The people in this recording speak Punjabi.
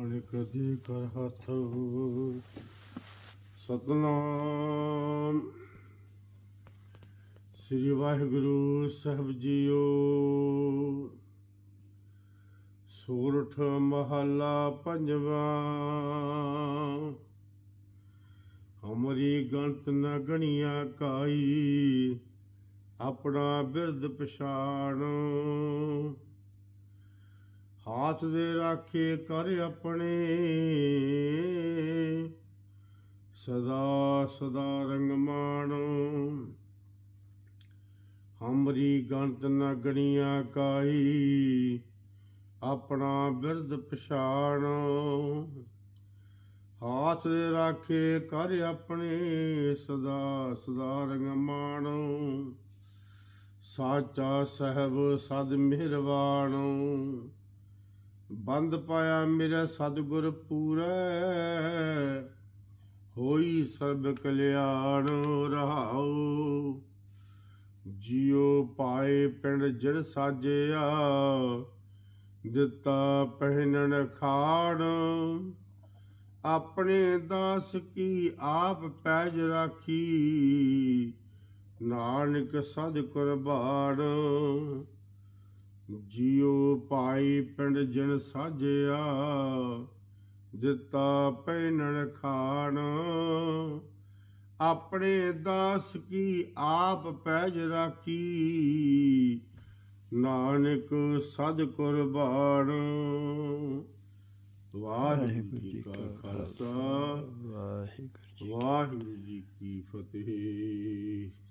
ਅਣਖ ਦੀ ਕਰ ਹੱਥ। ਸਤਨਾਮ। ਸ੍ਰੀ ਵਾਹਿਗੁਰੂ ਸਾਹਿਬ ਜੀਓ। ਸੂਰਠ ਮਹੱਲਾ ਪੰਜਵਾਂ। ਹਮਰੀ ਗੰਤ ਨ ਗਣੀਆਂ ਕਾਈ, ਆਪਣਾ ਬਿਰਧ ਪਛਾਣ। ਹਾਥ ਦੇ ਰਾਖੇ ਕਰ ਆਪਣੇ। ਸਦਾ ਸਦਾ ਰੰਗ ਮਾਣੋ ਹਮਰੀ ਗੰਤ ਨ ਗਣੀਆਂ ਕਾਈ, ਆਪਣਾ ਬਿਰਦ ਪਛਾਣੋ। ਹਾਥ ਦੇ ਰਾਖੇ ਕਰ ਆਪਣੇ, ਸਦਾ ਸਦਾ ਰੰਗ ਮਾਣੋ ਸਾਚਾ ਸਹਿਬ ਸਦ ਮਿਹਰਬਾਣੋ ਬੰਦ ਪਾਇਆ ਮੇਰਾ ਸਤਿਗੁਰ ਪੂਰੈ। ਹੋਈ ਸਰਬ ਕਲਿਆਣ ਰਹਾਉ। ਜਿਉ ਪਾਏ ਪਿੰਡ ਜੜ ਸਾਜਿਆ। ਦਿੱਤਾ ਪਹਿਨਣ ਖਾਣ। ਆਪਣੇ ਦਾਸ ਕੀ ਆਪ ਪੈਜ ਰਾਖੀ। ਨਾਨਕ ਸਦ ਕੁਰਬਾਨ। ਜਿਉ ਪਾਈ ਪਿੰਡ ਜਨ ਸਾਜਿਆ ਦਿੱਤਾ ਪਹਿਨਣ ਖਾਣ। ਆਪਣੇ ਦਾਸ ਕੀ ਆਪ ਪੈਜ ਰਾਖੀ ਨਾਨਕ ਸਦ ਕੁਰਬਾਨ। ਵਾਹਿਗੁਰੂ ਜੀ ਕਾ ਖਾਲਸਾ। ਵਾਹਿਗੁਰੂ ਜੀ ਕੀ ਫਤਿਹ।